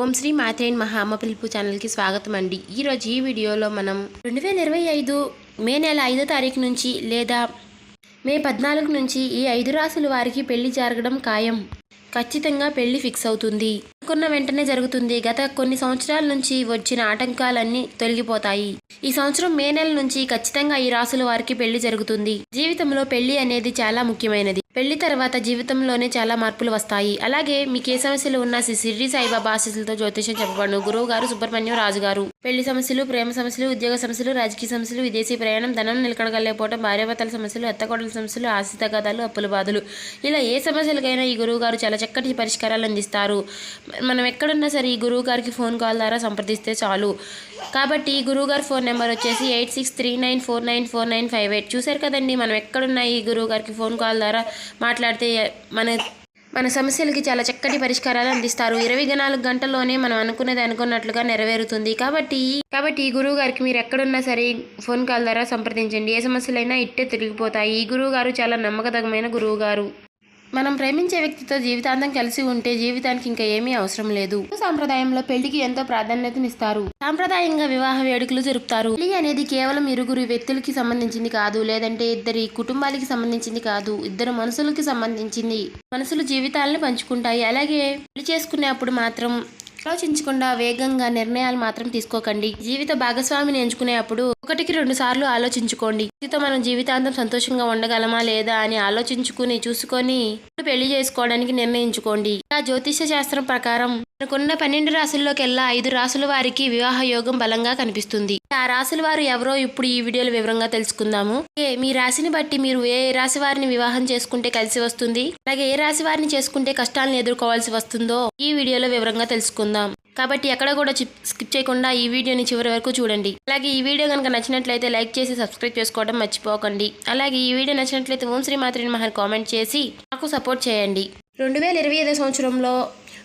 ఓం శ్రీ మాథేన్ మహా అమ్మ పిలుపు ఛానల్కి స్వాగతం అండి ఈరోజు ఈ వీడియోలో మనం రెండు వేల ఇరవై ఐదు మే నెల ఐదో తారీఖు నుంచి లేదా మే పద్నాలుగు నుంచి ఈ ఐదు రాసుల వారికి పెళ్ళి జరగడం ఖాయం. ఖచ్చితంగా పెళ్ళి ఫిక్స్ అవుతుంది. అనుకున్న వెంటనే జరుగుతుంది. గత కొన్ని సంవత్సరాల నుంచి వచ్చిన ఆటంకాలన్నీ తొలగిపోతాయి. ఈ సంవత్సరం మే నెల నుంచి ఖచ్చితంగా ఈ రాసుల వారికి పెళ్ళి జరుగుతుంది. జీవితంలో పెళ్ళి అనేది చాలా ముఖ్యమైనది. పెళ్ళి తర్వాత జీవితంలోనే చాలా మార్పులు వస్తాయి. అలాగే మీకు ఏ సమస్యలు ఉన్నా శ్రీ షిరిడి సాయిబాబా ఆశీస్సులతో జ్యోతిషం చెప్పబడును. గురువు గారు సుబ్రహ్మణ్యం రాజు గారు. పెళ్ళి సమస్యలు ప్రేమ సమస్యలు ఉద్యోగ సమస్యలు రాజకీయ సమస్యలు విదేశీ ప్రయాణం ధనం నిలకడగలేకపోవడం భార్యాభర్తల సమస్యలు ఎత్తకోడల సమస్యలు ఆస్తి తగాదాలు అప్పుల బాధలు. ఇలా ఏ సమస్యలకైనా ఈ గురువు గారు చాలా చక్కటి పరిష్కారాలు అందిస్తారు. మనం ఎక్కడున్నా సరే ఈ గురువు గారికి ఫోన్ కాల్ ద్వారా సంప్రదిస్తే చాలు. కాబట్టి ఈ గురువు గారి ఫోన్ నెంబర్ వచ్చేసి eight six three nine four nine four nine five eight. చూశారు కదండి మనం ఎక్కడున్నా ఈ గురువు గారికి ఫోన్ కాల్ ద్వారా మాట్లాడితే మన మన సమస్యలకి చాలా చక్కటి పరిష్కారాలు అందిస్తారు. ఇరవై నాలుగు గంటల్లోనే మనం అనుకున్నది అనుకున్నట్లుగా నెరవేరుతుంది. కాబట్టి కాబట్టి ఈ గురువు గారికి మీరు ఎక్కడున్నా సరే ఫోన్ కాల్ ద్వారా సంప్రదించండి. ఏ సమస్యలైనా ఇట్టే తిరిగిపోతాయి ఈ గురువు గారు చాలా నమ్మకతగమైన గురువు గారు. మనం ప్రేమించే వ్యక్తితో జీవితాంతం కలిసి ఉంటే జీవితానికి ఇంకా ఏమీ అవసరం లేదు. సాంప్రదాయంలో పెళ్ళికి ఎంతో ప్రాధాన్యతనిస్తారు. సాంప్రదాయంగా వివాహ వేడుకలు జరుపుతారు. పెళ్ళి అనేది కేవలం ఇరుగురు వ్యక్తులకి సంబంధించింది కాదు లేదంటే ఇద్దరి కుటుంబాలకి సంబంధించింది కాదు ఇద్దరు మనసులకి సంబంధించింది. మనసులు జీవితాలను పంచుకుంటాయి. అలాగే పెళ్ళి చేసుకునేప్పుడు మాత్రం ఆలోచించకుండా వేగంగా నిర్ణయాలు మాత్రం తీసుకోకండి. జీవిత భాగస్వామిని ఎంచుకునేప్పుడు ఒకటికి రెండు సార్లు ఆలోచించుకోండి. వ్యక్తితో మనం జీవితాంతం సంతోషంగా ఉండగలమా లేదా అని ఆలోచించుకుని చూసుకొని పెళ్ళి చేసుకోవడానికి నిర్ణయించుకోండి. ఆ జ్యోతిష శాస్త్రం ప్రకారం మనకున్న పన్నెండు రాసుల్లోకెల్లా ఐదు రాసుల వారికి వివాహ యోగం బలంగా కనిపిస్తుంది. ఆ రాసుల వారు ఎవరో ఇప్పుడు ఈ వీడియోలో వివరంగా తెలుసుకుందాము. ఏ మీ రాశిని బట్టి మీరు ఏ రాశి వారిని వివాహం చేసుకుంటే కలిసి వస్తుంది? అలాగే ఏ రాశి వారిని చేసుకుంటే కష్టాలను ఎదుర్కోవాల్సి వస్తుందో ఈ వీడియోలో వివరంగా తెలుసుకుందాం. కాబట్టి ఎక్కడ కూడా చిప్- స్కిప్ చేయకుండా ఈ వీడియోని చివరి వరకు చూడండి. అలాగే ఈ వీడియో కనుక నచ్చినట్లయితే లైక్ చేసి సబ్స్క్రైబ్ చేసుకోవడం మర్చిపోకండి. అలాగే ఈ వీడియో నచ్చినట్లయితే ఓం శ్రీ మాత్రిని మహర్ కామెంట్ చేసి నాకు సపోర్ట్ చేయండి. రెండు వేల ఇరవై ఐదో సంవత్సరంలో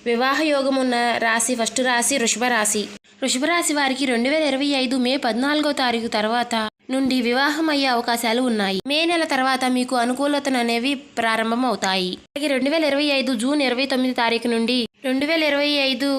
వివాహ యోగం ఉన్న రాశి ఫస్ట్ రాశి వృషభ రాశి. వృషభ రాశి వారికి రెండు వేల ఇరవై ఐదు మే పద్నాలుగో తారీఖు తర్వాత నుండి వివాహం అయ్యే అవకాశాలు ఉన్నాయి. మే నెల తర్వాత మీకు అనుకూలతలు అనేవి ప్రారంభం అవుతాయి అలాగే రెండు వేల ఇరవై ఐదు జూన్ ఇరవై తొమ్మిది తారీఖు నుండి రెండు వేల ఇరవై ఐదు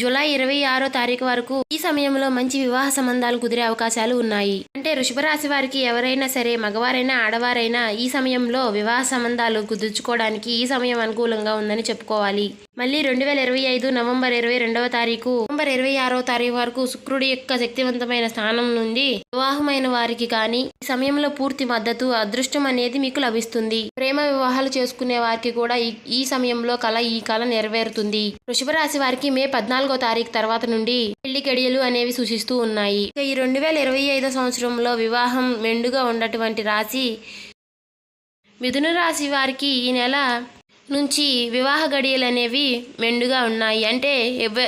జూలై ఇరవై ఆరో తారీఖు వరకు ఈ సమయంలో మంచి వివాహ సంబంధాలు కుదిరే అవకాశాలు ఉన్నాయి. అంటే వృషభ రాశి వారికి ఎవరైనా సరే మగవారైనా ఆడవారైనా ఈ సమయంలో వివాహ సంబంధాలు కుదుర్చుకోవడానికి ఈ సమయం అనుకూలంగా ఉందని చెప్పుకోవాలి. మళ్ళీ రెండు వేల ఇరవై ఐదు నవంబర్ ఇరవై రెండవ తారీఖు నవంబర్ ఇరవై ఆరో తారీఖు వరకు శుక్రుడి యొక్క శక్తివంతమైన స్థానం నుండి వివాహమైన వారికి కానీ ఈ సమయంలో పూర్తి మద్దతు అదృష్టం అనేది మీకు లభిస్తుంది. ప్రేమ వివాహాలు చేసుకునే వారికి కూడా ఈ ఈ సమయంలో కళ ఈ కళ నెరవేరుతుంది. వృషభ రాశి వారికి మే పద్నాలుగో తారీఖు తర్వాత నుండి పెళ్ళి గడియలు అనేవి సూచిస్తూ ఉన్నాయి. ఇక ఈ రెండు వేల ఇరవై ఐదో సంవత్సరంలో వివాహం మెండుగా ఉన్నటువంటి రాశి మిథున రాశి వారికి ఈ నెల నుంచి వివాహ గడియలు అనేవి మెండుగా ఉన్నాయి. అంటే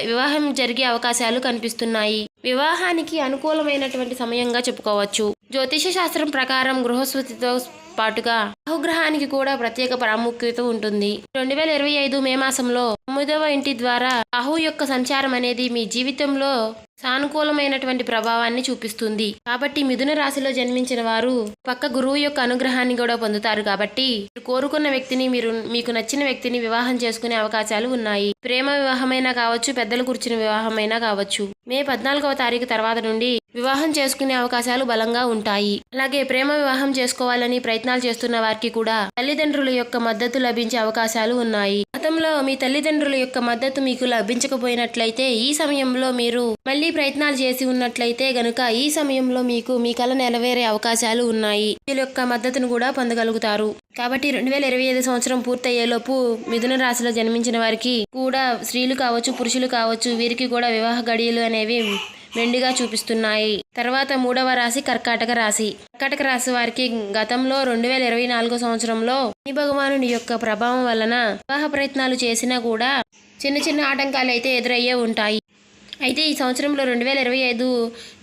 వివాహం జరిగే అవకాశాలు కనిపిస్తున్నాయి. వివాహానికి అనుకూలమైనటువంటి సమయంగా చెప్పుకోవచ్చు. జ్యోతిష శాస్త్రం ప్రకారం గృహస్థితితో పాటుగా రాహుగ్రహానికి కూడా ప్రత్యేక ప్రాముఖ్యత ఉంటుంది. రెండు వేల ఇరవై ఐదు మే మాసంలో తొమ్మిదవ ఇంటి ద్వారా రాహు యొక్క సంచారం అనేది మీ జీవితంలో సానుకూలమైనటువంటి ప్రభావాన్ని చూపిస్తుంది. కాబట్టి మిథున రాశిలో జన్మించిన వారు పక్క గురువు యొక్క అనుగ్రహాన్ని కూడా పొందుతారు కాబట్టి మీరు కోరుకున్న వ్యక్తిని మీరు మీకు నచ్చిన వ్యక్తిని వివాహం చేసుకునే అవకాశాలు ఉన్నాయి. ప్రేమ వివాహమైనా కావచ్చు పెద్దలు కూర్చుని వివాహమైనా కావచ్చు. మే పద్నాలుగవ తారీఖు తర్వాత నుండి వివాహం చేసుకునే అవకాశాలు బలంగా ఉంటాయి. అలాగే ప్రేమ వివాహం చేసుకోవాలని ప్రయత్నాలు చేస్తున్న వారికి కూడా తల్లిదండ్రుల యొక్క మద్దతు లభించే అవకాశాలు ఉన్నాయి. గతంలో మీ తల్లిదండ్రుల యొక్క మద్దతు మీకు లభించకపోయినట్లయితే ఈ సమయంలో మీరు మళ్ళీ ప్రయత్నాలు చేసి ఉన్నట్లయితే గనుక ఈ సమయంలో మీకు మీ కల నెరవేరే అవకాశాలు ఉన్నాయి. వీళ్ళ యొక్క మద్దతును కూడా పొందగలుగుతారు. కాబట్టి రెండు వేల ఇరవై ఐదు సంవత్సరం పూర్తయ్యేలోపు మిథున రాశిలో జన్మించిన వారికి కూడా స్త్రీలు కావచ్చు పురుషులు కావచ్చు వీరికి కూడా వివాహ గడియలు అనేవి మెండుగా చూపిస్తున్నాయి. తర్వాత మూడవ రాశి కర్కాటక రాశి. కర్కాటక రాశి వారికి గతంలో రెండు వేల ఇరవై నాలుగో సంవత్సరంలో శని భగవానుడి యొక్క ప్రభావం వలన వివాహ ప్రయత్నాలు చేసినా కూడా చిన్న చిన్న ఆటంకాలు అయితే ఎదురయ్యే ఉంటాయి. అయితే ఈ సంవత్సరంలో రెండు వేల ఇరవై ఐదు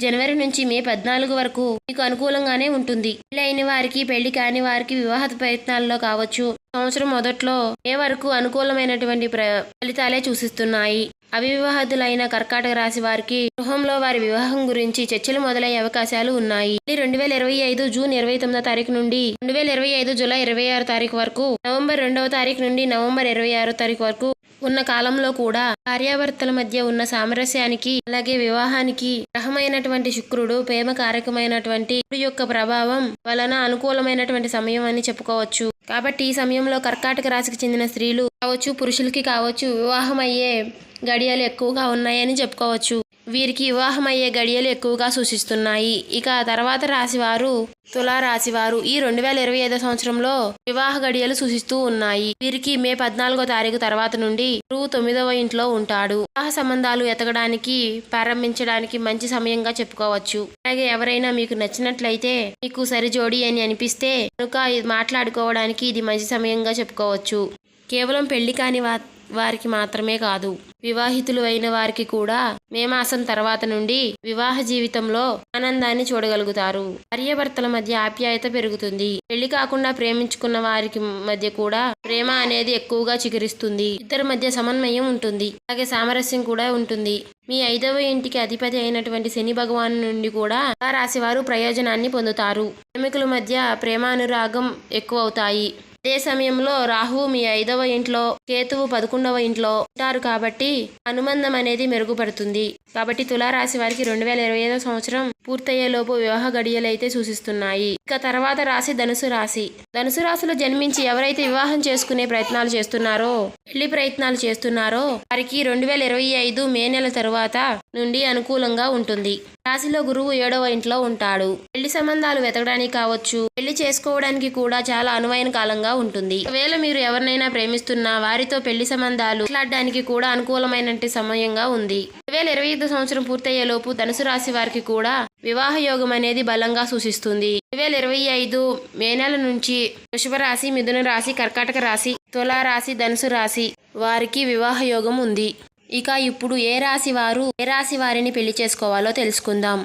జనవరి నుంచి మే పద్నాలుగు వరకు మీకు అనుకూలంగానే ఉంటుంది. పెళ్ళి అయిన వారికి పెళ్ళి కాని వారికి వివాహ ప్రయత్నాల్లో కావచ్చు. సంవత్సరం మొదట్లో ఏ వరకు అనుకూలమైనటువంటి ప్ర ఫలితాలే సూచిస్తున్నాయి అవివాహితులైన కర్కాటక రాశి వారికి గృహంలో వారి వివాహం గురించి చర్చలు మొదలయ్యే అవకాశాలు ఉన్నాయి. రెండు వేల ఇరవై ఐదు జూన్ ఇరవై తొమ్మిదో తారీఖు నుండి రెండు వేల ఇరవై ఐదు జూలై ఇరవై ఆరు తారీఖు వరకు నవంబర్ రెండవ తారీఖు నుండి నవంబర్ ఇరవై ఆరో తారీఖు వరకు ఉన్న కాలంలో కూడా భార్యాభర్తల మధ్య ఉన్న సామరస్యానికి అలాగే వివాహానికి గ్రహమైనటువంటి శుక్రుడు ప్రేమ కారకమైనటువంటి యొక్క ప్రభావం వలన అనుకూలమైనటువంటి సమయం అని చెప్పుకోవచ్చు. కాబట్టి ఈ సమయంలో కర్కాటక రాశికి చెందిన స్త్రీలు కావచ్చు పురుషులకి కావచ్చు వివాహం అయ్యే గడియలు ఎక్కువగా ఉన్నాయని చెప్పుకోవచ్చు. వీరికి వివాహం అయ్యే గడియలు ఎక్కువగా సూచిస్తున్నాయి. ఇక తర్వాత రాశివారు తులా రాశివారు ఈ రెండు వేల ఇరవై ఐదో సంవత్సరంలో వివాహ గడియలు సూచిస్తూ ఉన్నాయి. వీరికి మే పద్నాలుగో తారీఖు తర్వాత నుండి గురువు తొమ్మిదవ ఇంట్లో ఉంటాడు. వివాహ సంబంధాలు ఎతకడానికి ప్రారంభించడానికి మంచి సమయంగా చెప్పుకోవచ్చు. అలాగే ఎవరైనా మీకు నచ్చినట్లయితే మీకు సరిజోడి అని అనిపిస్తే కనుక ఇది మాట్లాడుకోవడానికి ఇది మంచి సమయంగా చెప్పుకోవచ్చు. కేవలం పెళ్ళి కాని వా వారికి మాత్రమే కాదు. వివాహితులు అయిన వారికి కూడా మే మాసం తర్వాత నుండి వివాహ జీవితంలో ఆనందాన్ని చూడగలుగుతారు. భార్యాభర్తల మధ్య ఆప్యాయత పెరుగుతుంది. పెళ్ళి కాకుండా ప్రేమించుకున్న వారికి మధ్య కూడా ప్రేమ అనేది ఎక్కువగా చిగురిస్తుంది. ఇద్దరి మధ్య సమన్వయం ఉంటుంది. అలాగే సామరస్యం కూడా ఉంటుంది. మీ ఐదవ ఇంటికి అధిపతి అయినటువంటి శని భగవాను నుండి కూడా రాశివారు రాశి వారు ప్రయోజనాన్ని పొందుతారు. ప్రేమికుల మధ్య ప్రేమానురాగం ఎక్కువ అవుతాయి అదే సమయంలో రాహువు మీ ఐదవ ఇంట్లో కేతువు పదకొండవ ఇంట్లో ఉంటారు కాబట్టి అనుబంధం అనేది మెరుగుపడుతుంది. కాబట్టి తులారాశి వారికి రెండు వేల ఇరవై ఐదవ సంవత్సరం పూర్తయ్యేలోపు వివాహ గడియలైతే సూచిస్తున్నాయి. ఇక తర్వాత రాశి ధనుసు రాశి. ధనుసు రాశిలో జన్మించి ఎవరైతే వివాహం చేసుకునే ప్రయత్నాలు చేస్తున్నారో పెళ్ళి ప్రయత్నాలు చేస్తున్నారో వారికి రెండు వేల ఇరవై ఐదు మే నెల తరువాత నుండి అనుకూలంగా ఉంటుంది. రాశిలో గురువు ఏడవ ఇంట్లో ఉంటాడు. పెళ్ళి సంబంధాలు వెతకడానికి కావచ్చు పెళ్ళి చేసుకోవడానికి కూడా చాలా అనువైన కాలంగా ఉంటుంది. ఒకవేళ మీరు ఎవరినైనా ప్రేమిస్తున్నా వారితో పెళ్ళి సంబంధాలు మాట్లాడడానికి కూడా అనుకూలమైన సమయంగా ఉంది. రెండు వేల ఇరవై ఐదు సంవత్సరం పూర్తయ్యేలోపు ధనుసు రాశి వారికి కూడా వివాహ యోగం అనేది బలంగా సూచిస్తుంది. రెండు వేల ఇరవై ఐదు మే నెల నుంచి వృషభ రాశి మిథున రాశి కర్కాటక రాశి తులా రాశి ధనుసు రాశి వారికి వివాహ యోగం ఉంది. ఇక ఇప్పుడు ఏ రాశి వారు ఏ రాశి వారిని పెళ్ళి చేసుకోవాలో తెలుసుకుందాం.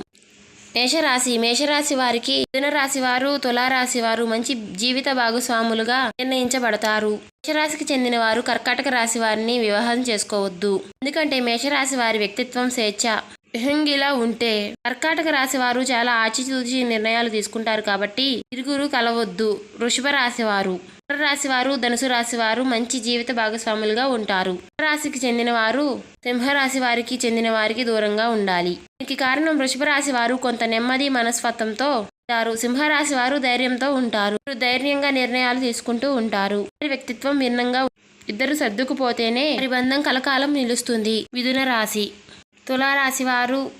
మేషరాశి మేషరాశి వారికి మిథున రాశి వారు తులారాశి వారు మంచి జీవిత భాగస్వాములుగా నిర్ణయించబడతారు. మేషరాశికి చెందిన వారు కర్కాటక రాశి వారిని వివాహం చేసుకోవద్దు. ఎందుకంటే మేషరాశి వారి వ్యక్తిత్వం స్వేచ్ఛ విహంగిలా ఉంటే కర్కాటక రాశి వారు చాలా ఆచితూచి నిర్ణయాలు తీసుకుంటారు కాబట్టి ఇరుగురు కలవద్దు. వృషభ రాశి వారు. రాశి వారు ధనుసు రాశి వారు మంచి జీవిత భాగస్వాములుగా ఉంటారు. రాశికి చెందిన వారు సింహరాశి వారికి చెందిన వారికి దూరంగా ఉండాలి. దీనికి కారణం వృషభ రాశి వారు కొంత నెమ్మది మనస్తత్వంతో ఉంటారు. సింహరాశి వారు ధైర్యంతో ఉంటారు. ధైర్యంగా నిర్ణయాలు తీసుకుంటూ ఉంటారు. వారి వ్యక్తిత్వం భిన్నంగా ఇద్దరు సర్దుకుపోతేనే పరిబంధం బంధం కలకాలం నిలుస్తుంది. మిథున రాశి. తులారాశి వారు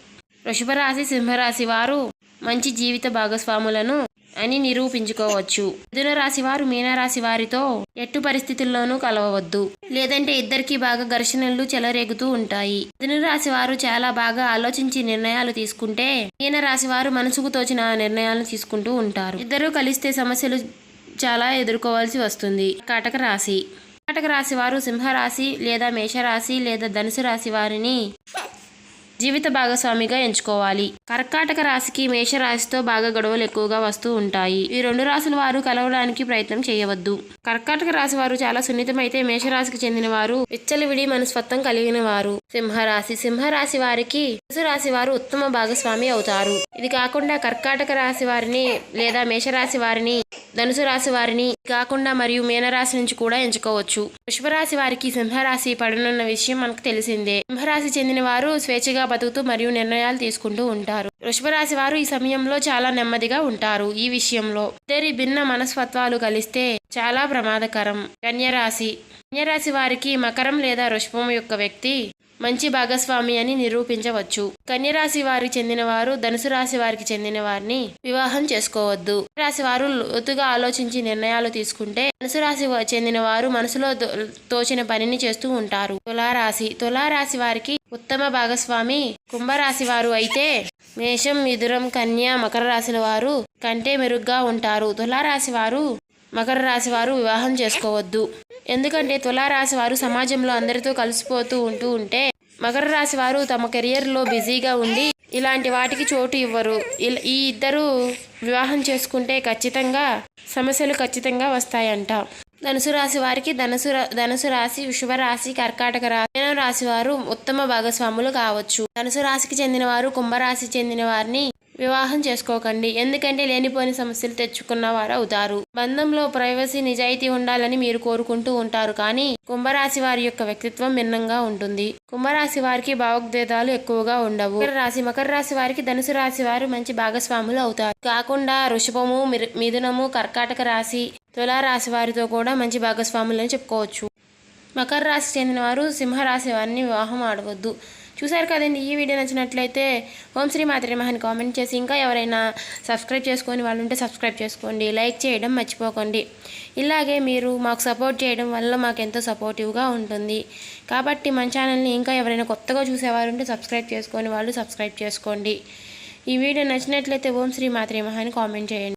వృషభరాశి సింహరాశి వారు మంచి జీవిత భాగస్వాములను అని నిరూపించుకోవచ్చు. మిథున రాశి వారు మీనరాశి వారితో ఎట్టు పరిస్థితుల్లోనూ కలవవద్దు. లేదంటే ఇద్దరికి బాగా ఘర్షణలు చెలరేగుతూ ఉంటాయి. మిథున రాశి వారు చాలా బాగా ఆలోచించి నిర్ణయాలు తీసుకుంటే మీనరాశి వారు మనసుకు తోచిన నిర్ణయాలను తీసుకుంటూ ఉంటారు. ఇద్దరూ కలిస్తే సమస్యలు చాలా ఎదుర్కోవాల్సి వస్తుంది. కాటక రాశి. కాటక రాశి వారు సింహరాశి లేదా మేషరాశి లేదా ధనుసు రాశి వారిని జీవిత భాగస్వామిగా ఎంచుకోవాలి. కర్కాటక రాశికి మేషరాశితో బాగా గొడవలు ఎక్కువగా వస్తూ ఉంటాయి. ఈ రెండు రాశుల వారు కలవడానికి ప్రయత్నం చేయవద్దు. కర్కాటక రాశి వారు చాలా సున్నితమైతే మేషరాశికి చెందిన వారు విచ్చలవిడి మనస్తత్వం కలిగిన వారు. సింహరాశి సింహరాశి వారికి రాశి వారు ఉత్తమ భాగస్వామి అవుతారు. ఇది కాకుండా కర్కాటక రాశి వారిని లేదా మేషరాశి వారిని ధనుసు రాశి వారిని కాకుండా మరియు మీనరాశి నుంచి కూడా ఎంచుకోవచ్చు. వృషభరాశి వారికి సింహరాశి పడనున్న విషయం మనకు తెలిసిందే. సింహరాశి చెందిన వారు స్వేచ్ఛగా బతుకుతూ మరియు నిర్ణయాలు తీసుకుంటూ ఉంటారు. వృషభరాశి వారు ఈ సమయంలో చాలా నెమ్మదిగా ఉంటారు ఈ విషయంలో. ఇద్దరి భిన్న మనస్తత్వాలు కలిస్తే చాలా ప్రమాదకరం. కన్యరాశి. కన్యరాశి వారికి మకరం లేదా వృషభం యొక్క వ్యక్తి మంచి భాగస్వామి అని నిరూపించవచ్చు. కన్యరాశి వారికి చెందిన వారు ధనుసు రాశి వారికి చెందిన వారిని వివాహం చేసుకోవద్దు. రాశి వారు లోతుగా ఆలోచించి నిర్ణయాలు తీసుకుంటే ధనుసు రాశి చెందిన వారు మనసులో తోచిన పనిని చేస్తూ ఉంటారు. తులారాశి తులారాశి వారికి ఉత్తమ భాగస్వామి కుంభరాశి వారు అయితే మేషం మిధురం కన్య మకర రాశుల వారు కంటే మెరుగ్గా ఉంటారు. తులారాశి వారు మకర రాశి వారు వివాహం చేసుకోవద్దు. ఎందుకంటే తులారాశి వారు సమాజంలో అందరితో కలిసిపోతూ ఉంటూ ఉంటే మకర రాశి వారు తమ కెరియర్లో బిజీగా ఉండి ఇలాంటి వాటికి చోటు ఇవ్వరు. ఇల్- ఈ ఇద్దరు వివాహం చేసుకుంటే ఖచ్చితంగా సమస్యలు ఖచ్చితంగా వస్తాయంట. ధనుసు రాశి వారికి ధనుసు రా- ధనుసు రాశి వృషభ రాశి కర్కాటక రాశి మీనం రాశి వారు ఉత్తమ భాగస్వాములు కావచ్చు. ధనుసు రాశికి చెందిన వారు కుంభరాశి చెందిన వారిని వివాహం చేసుకోకండి. ఎందుకంటే లేనిపోని సమస్యలు తెచ్చుకున్న వారు అవుతారు బంధంలో ప్రైవసీ నిజాయితీ ఉండాలని మీరు కోరుకుంటూ ఉంటారు. కానీ కుంభరాశి వారి యొక్క వ్యక్తిత్వం భిన్నంగా ఉంటుంది. కుంభరాశి వారికి భావోద్వేదాలు ఎక్కువగా ఉండవు. మకర రాశి మకర రాశి వారికి ధనుసు రాశి వారు మంచి భాగస్వాములు అవుతారు. కాకుండా వృషభము మిథునము కర్కాటక రాశి తులా రాశి వారితో కూడా మంచి భాగస్వాములని చెప్పుకోవచ్చు. మకర రాశి చెందిన వారు సింహరాశి వారిని వివాహం ఆడవద్దు. చూశారు కదండి ఈ వీడియో నచ్చినట్లయితే ఓం శ్రీ మాత్రే కామెంట్ చేసి ఇంకా ఎవరైనా సబ్స్క్రైబ్ చేసుకొని వాళ్ళు ఉంటే సబ్స్క్రైబ్ చేసుకోండి లైక్ చేయడం మర్చిపోకండి. ఇలాగే మీరు మాకు సపోర్ట్ చేయడం వల్ల మాకు ఎంతో సపోర్టివ్గా ఉంటుంది. కాబట్టి మన ఛానల్ని ఇంకా ఎవరైనా కొత్తగా చూసేవారు ఉంటే సబ్స్క్రైబ్ చేసుకొని వాళ్ళు సబ్స్క్రైబ్ చేసుకోండి. ఈ వీడియో నచ్చినట్లయితే ఓం శ్రీ మాత్రే కామెంట్ చేయండి.